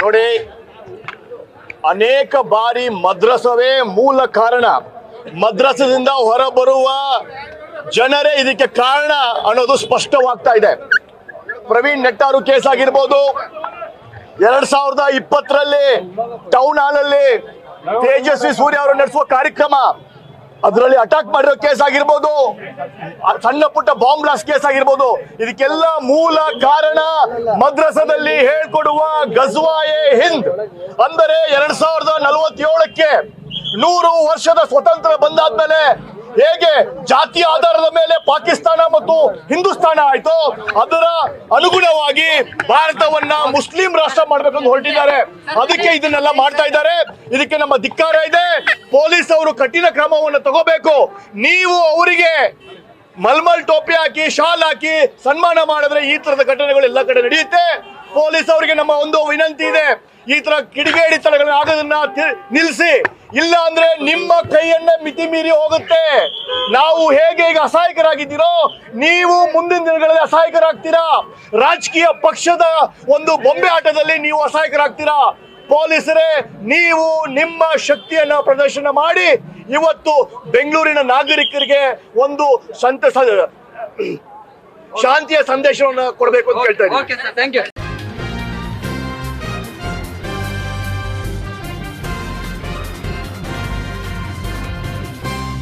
ನೋಡಿ, ಅನೇಕ ಬಾರಿ ಮದ್ರಸವೇ ಮೂಲ ಕಾರಣ. ಮದ್ರಸದಿಂದ ಹೊರಬರುವ ಜನರೇ ಇದಕ್ಕೆ ಕಾರಣ ಅನ್ನೋದು ಸ್ಪಷ್ಟವಾಗ್ತಾ ಇದೆ. ಪ್ರವೀಣ್ ನೆಟ್ಟಾರು ಕೇಸ್ ಆಗಿರ್ಬೋದು. ಎರಡ್ ಸಾವಿರದ ಇಪ್ಪತ್ತರಲ್ಲಿ ಟೌನ್ ಹಾಲ್ ಅಲ್ಲಿ ತೇಜಸ್ವಿ ಸೂರ್ಯ ಅವರು ನಡೆಸುವ ಕಾರ್ಯಕ್ರಮ. ಅದರಲ್ಲಿ ಅಟ್ಯಾಕ್ ಮಾಡಿರೋ ಕೇಸ್ ಆಗಿರ್ಬೋದು. ಸಣ್ಣ ಪುಟ್ಟ ಬಾಂಬ್ ಬ್ಲಾಸ್ಟ್ ಕೇಸ್ ಆಗಿರ್ಬೋದು. ಇದಕ್ಕೆಲ್ಲ ಮೂಲ ಕಾರಣ ಮದ್ರಸದಲ್ಲಿ ಹೇಳ್ಕೊಡುವ ಗಜ್ವಾಯೆ ಹಿಂದ್. ಅಂದರೆ ಎರಡ್ ಸಾವಿರದ ನಲವತ್ತೇಳಕ್ಕೆ ನೂರು ವರ್ಷದ ಸ್ವತಂತ್ರ ಬಂದಾದ್ಮೇಲೆ ಹೇಗೆ ಜಾತಿ ಆಧಾರದ ಮೇಲೆ ಪಾಕಿಸ್ತಾನ ಮತ್ತು ಹಿಂದೂಸ್ತಾನ ಆಯ್ತು, ಅದರ ಅನುಗುಣವಾಗಿ ಭಾರತವನ್ನ ಮುಸ್ಲಿಂ ರಾಷ್ಟ್ರ ಮಾಡ್ಬೇಕು ಅಂತ ಹೊರಟಿದ್ದಾರೆ. ಅದಕ್ಕೆ ಇದನ್ನೆಲ್ಲ ಮಾಡ್ತಾ ಇದ್ದಾರೆ. ಇದಕ್ಕೆ ನಮ್ಮ ಧಿಕ್ಕಾರ ಇದೆ. ಪೊಲೀಸ್ ಅವರು ಕಠಿಣ ಕ್ರಮವನ್ನು ತಗೋಬೇಕು. ನೀವು ಅವರಿಗೆ ಮಲ್ಮಲ್ ಟೋಪಿ ಹಾಕಿ, ಶಾಲ್ ಹಾಕಿ ಸನ್ಮಾನ ಮಾಡಿದ್ರೆ ಈ ತರದ ಘಟನೆಗಳು ಎಲ್ಲ ಕಡೆ ನಡೆಯುತ್ತೆ. ಪೊಲೀಸ್ ಅವರಿಗೆ ನಮ್ಮ ಒಂದು ವಿನಂತಿ ಇದೆ. ಈ ತರ ಕಿಡಿಗೇಡಿತನಗಳನ್ನ ಆಗೋದನ್ನ ತಿ- ನಿಲ್ಲಿಸಿ ಇಲ್ಲ ಅಂದ್ರೆ ನಿಮ್ಮ ಕೈಯನ್ನ ಮಿತಿ ಮೀರಿ ಹೋಗುತ್ತೆ. ನಾವು ಹೇಗೆ ಈಗ ಅಸಹಾಯಕರಾಗಿದ್ದೀರೋ, ನೀವು ಮುಂದಿನ ದಿನಗಳಲ್ಲಿ ಅಸಹಾಯಕರಾಗ್ತೀರಾ? ರಾಜಕೀಯ ಪಕ್ಷದ ಒಂದು ಬೊಂಬೆ ಆಟದಲ್ಲಿ ನೀವು ಅಸಹಾಯಕರಾಗ್ತೀರಾ? ಪೊಲೀಸರೇ, ನೀವು ನಿಮ್ಮ ಶಕ್ತಿಯನ್ನ ಪ್ರದರ್ಶನ ಮಾಡಿ ಇವತ್ತು ಬೆಂಗಳೂರಿನ ನಾಗರಿಕರಿಗೆ ಒಂದು ಸಂತಸ, ಶಾಂತಿಯ ಸಂದೇಶವನ್ನು ಕೊಡಬೇಕು ಅಂತ ಹೇಳ್ತಾ ಇದ್ದೀನಿ.